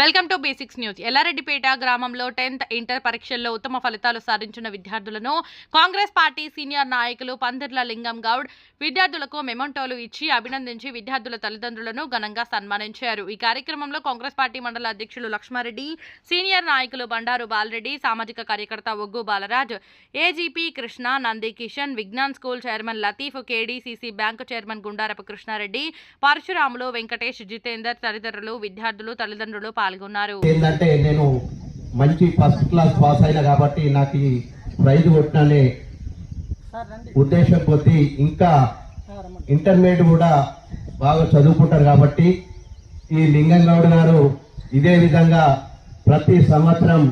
Welcome to basics news. Yellareddypet గ్రామంలో tenth inter పరీక్షల్లో ఉత్తమ ఫలితాలు సాధించిన విద్యార్థులను కాంగ్రెస్ పార్టీ సీనియర్ నాయకులు పందిర్ల లింగం గౌడ్ విద్యార్థులకు మెమంటోలు ఇచ్చి అభినందించి విద్యార్థుల తల్లిదండ్రులను ఘనంగా సన్మానించారు. ఈ కార్యక్రమంలో కాంగ్రెస్ పార్టీ మండల అధ్యక్షులు లక్ష్మారెడ్డి సీనియర్ నాయకులు బండారు బాలరెడ్డి సామాజిక కార్యకర్త Oggu Balraj AGP Krishna Nandi Kishan Vignan school chairman Latif KDCC bank chairman Gundarapu Krishnareddy Parasuramulu Venkatesh Jitender తదితరులు విద్యార్థులు తల్లిదండ్రులు పాల్గొన్నారు. ఏంటంటే నేను మంచి ఫస్ట్ క్లాస్ పాస్ అయినా కాబట్టి నాకు ఈ ప్రైజ్ కొట్టిననే ఉద్దేశం కొద్దీ ఇంకా ఇంటర్మీడియట్ కూడా బాగా చదువుకుంటారు కాబట్టి ఈ లింగంగౌడ్ గారు ఇదే విధంగా ప్రతి సంవత్సరం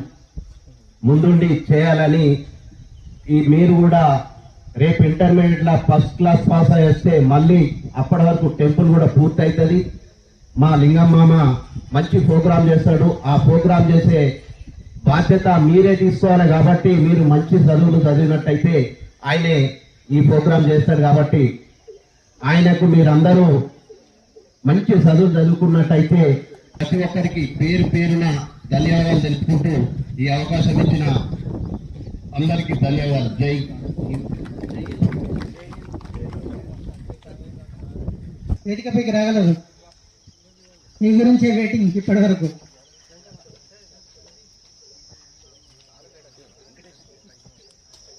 ముందుండి చేయాలని ఈ మీరు కూడా రేపు ఇంటర్మీడియట్ లా ఫస్ట్ క్లాస్ పాస్ అయ్యి వస్తే మళ్ళీ అప్పటి వరకు టెంపుల్ కూడా పూర్తి అవుతుంది మా లింగం మామ మంచి ప్రోగ్రాం చేస్తాడు. ఆ ప్రోగ్రాం చేసే బాధ్యత మీరే తీసుకోవాలి కాబట్టి మీరు మంచి చదువులు చదివినట్టయితే ఆయనే ఈ ప్రోగ్రాం చేస్తాడు కాబట్టి ఆయనకు మీరందరూ మంచి చదువులు చదువుకున్నట్టయితే ప్రతి ఒక్కరికి పేరు పేరున ధన్యవాదాలు తెలుపుకుంటూ ఈ అవకాశం ఇచ్చిన అందరికీ ధన్యవాదాలు. జై వేదికపైకి రాగలరు. మీ గురించే వెయిటింగ్ ఇప్పటి వరకు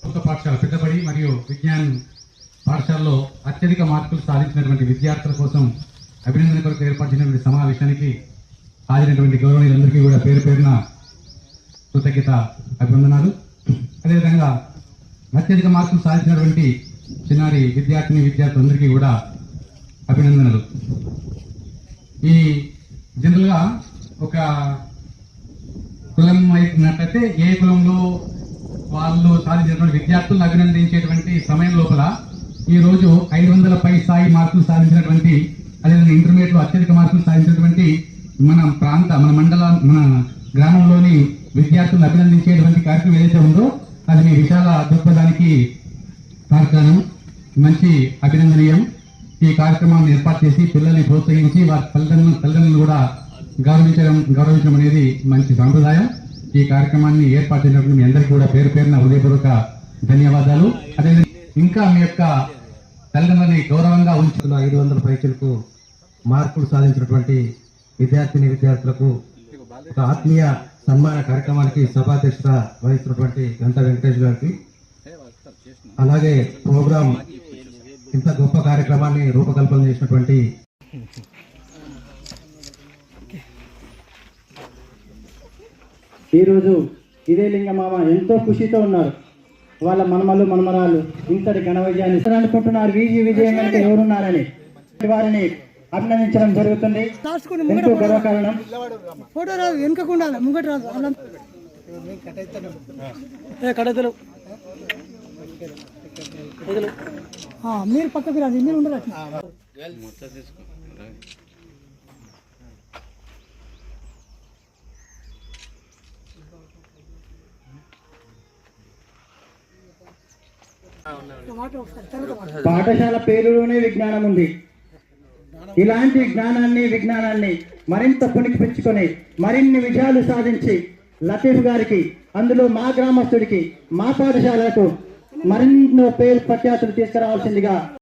ప్రభుత్వ పాఠశాల పెద్దబడి మరియు విజ్ఞాన్ పాఠశాలలో అత్యధిక మార్కులు సాధించినటువంటి విద్యార్థుల కోసం అభినందన కొరకు ఏర్పరిచినటువంటి సమావేశానికి హాజరైనటువంటి గౌరవనీయులందరికీ కూడా పేరు పేరున కృతజ్ఞత అభినందనాలు అదేవిధంగా అత్యధిక మార్కులు సాధించినటువంటి చిన్నారి విద్యార్థిని విద్యార్థులందరికీ కూడా అభినందనలు. ఈ జనరల్గా ఒక కులం అయినట్లయితే ఏ కులంలో వాళ్ళు సాధించినటువంటి విద్యార్థులను అభినందించేటువంటి సమయం లోపల ఈరోజు ఐదు వందల పై స్థాయి మార్కులు సాధించినటువంటి అదేవిధంగా ఇంటర్మీడియట్లో అత్యధిక మార్కులు సాధించినటువంటి మన ప్రాంత మన మండల మన గ్రామంలోని విద్యార్థులను అభినందించేటువంటి కార్యక్రమం ఏదైతే ఉందో అది మీ విశాల దృక్పథానికి తార్కాణం మంచి అభినందనీయం. ఈ కార్యక్రమాన్ని ఏర్పాటు చేసి పిల్లల్ని ప్రోత్సహించి వారి తల్లిదండ్రులను తల్లిదండ్రులను కూడా గౌరవించడం గౌరవించడం అనేది మంచి సాంప్రదాయం. ఈ కార్యక్రమాన్ని ఏర్పాటు చేసినప్పుడు మీ అందరికీ కూడా పేరు పేరున హృదయపూర్వక ధన్యవాదాలు. అదే ఇంకా మీ యొక్క తల్లిదండ్రులని గౌరవంగా ఉంచు ఐదు వందల పైసలకు మార్కులు సాధించినటువంటి విద్యార్థిని విద్యార్థులకు ఒక ఆత్మీయ సన్మాన కార్యక్రమానికి సభాధ్యక్షత వహిస్తున్నటువంటి గంట వెంకటేష్ గారికి. అలాగే ప్రోగ్రాం ఇంత గొప్ప కార్యక్రమాన్ని రూపకల్పన చేసినటువంటి ఈరోజు ఇదే లింగమామ ఎంతో ఖుషితో ఉన్నారు. వాళ్ళ మనమలు మనమరాలు ఇంతటి ఘన విజయాన్ని అనుకుంటున్నారు వీజీ విజయం అంటే ఎవరున్నారని వారిని అభినందించడం జరుగుతుంది. ఎంతో గర్వకారణం. ఫోటో రాదు వెనుకకు ఉండాలి ముంగట రాదు. కడతలు మీరు పక్కకి రాదు మీరు ఉండరు పాఠశాల పేరులోనే విజ్ఞానం ఉంది. ఇలాంటి జ్ఞానాన్ని విజ్ఞానాన్ని మరింత పుణికిపించుకొని మరిన్ని విజయాలు సాధించి లతీఫ్ గారికి అందులో మా గ్రామస్తుడికి మా పాఠశాలకు మరిన్నో పేరు ప్రఖ్యాతులు తీసుకురావాల్సిందిగా